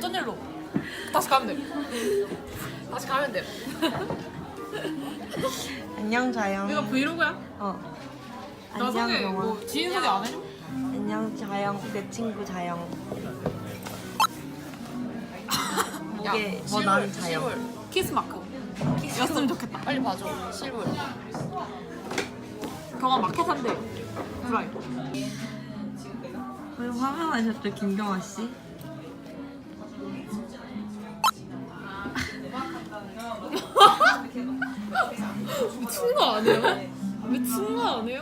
어쩐 일로? 다시 가면 돼. 다시 가면 돼. 안녕 자영. 내가 브이로그야? 어. 나 안녕 소개 영원. 뭐 지인 소개 안 해줘? 안녕 자영. 내 친구 자영. 이게 뭐 나는 자영. 키스 마크. 였으면 좋겠다. 빨리 봐줘. 실물. 경아 마켓 한대. 브라이. 왜 화면하셨죠 김경아 씨? 미친 거 아니에요? 미친 거 아니에요?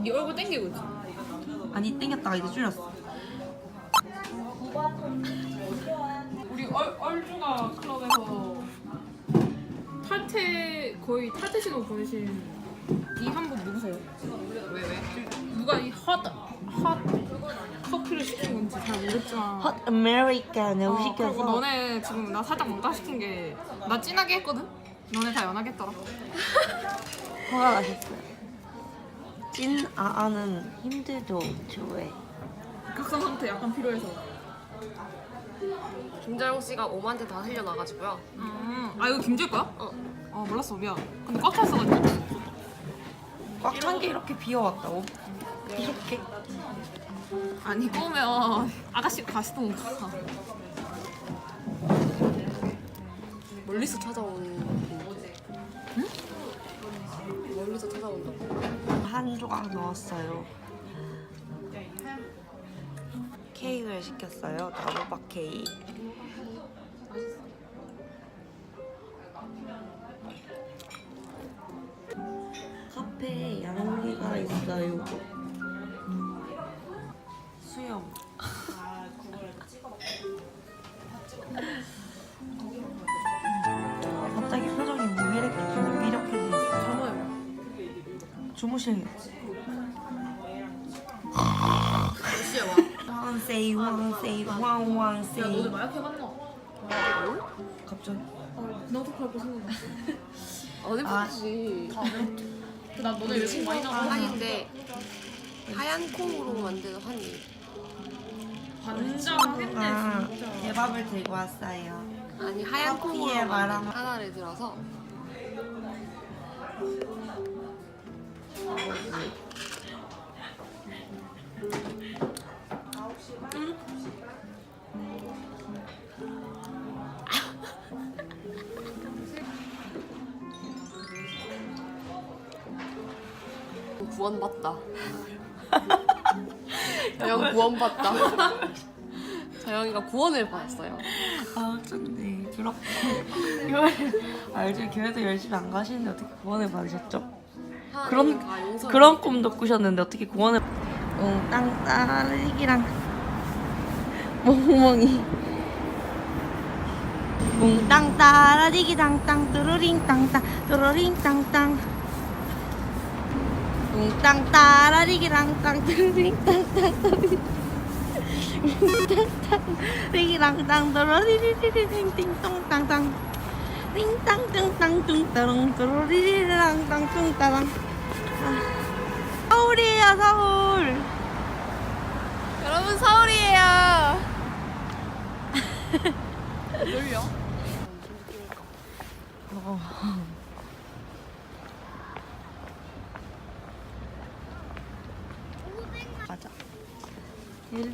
네 얼굴 땡기고 있어. 아니 땡겼다가 이제 줄였어. 우리 얼, 얼주가 클럽에서 탈퇴 거의 탈퇴 신호 보내신 이 한 분 누구세요? 왜 왜? 누가 이핫핫 헛 아메리카노 어, 그리고 시켜서 너네 지금 나 살짝 못다 시킨 게 나 진하게 했거든? 너네 다 연하게 했더라 화가 나셨어요. 찐 아아는 힘들도 좋아해. 각성 상태 약간 필요해서 김자영 씨가 오만테 다 흘려나가지고요. 음, 아 이거 김주일 거야? 어. 어 몰랐어 미안 근데 꽉 찼어가지고 꽉 찬 게 이렇게 비어왔다고? 이렇게? 아니 꼬면 아가씨가 가시던 가 멀리서 찾아오는. 응? 멀리서 찾아온다고. 한 조각 넣었어요. 케이크를 시켰어요. 나무박 케이크. 카페에 양고기가 있어요. 수염. 갑자기 표정이 무미력해, 무미력해지셨어. 전화요 주무셔야겠지. 몇 시에 와? 왕세이 왕세이 왕왕 야 세이 너네 마약 해 봤나? 갑자기 나도 갈거 생각나 어디 아. 봤지? 난 너네 외국 많이 나가 한인데 하얀 콩으로 만든 한이. 반장 하겠네 아 진짜. 대밥을 들고 왔어요. 아니 하얀 커피에 콩으로 말아먹- 하나를 들어서. 구원받다. 자영 구원받다. 자영이가 구원을 받았어요. 아 어쩐지 교회 알죠 교회도 열심히 안 가시는데 어떻게 구원을 받으셨죠? 그런 하나님이 다 용서를 그런 꿈도 꾸셨는데 어떻게 구원을 몽땅 따르기랑 멍멍이 몽땅 따라리기 당땅 뚜루링 땅땅 뚜루링 땅땅 몽땅 따라리기랑 땅 뚜루링 땅땅 뚜루링 몽땅 리기랑 땅 뚜루리리리링 띵똥 땅땅 띵땅 뚱땅 뚱따롱 뚜루리리랑 땅 뚱따랑 서울이에요 서울 여러분 서울이에요. 놀려? 어. 일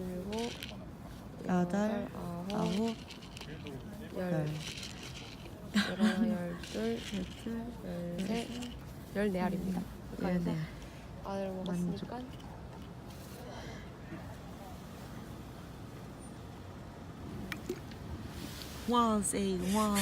일곱, 여덟, 아홉, 아홉, 열, 열, 열하나, 열둘, 열둘, 열셋, 열네 알입니다. 그래서 열네. 알을 먹었으니까 One say one.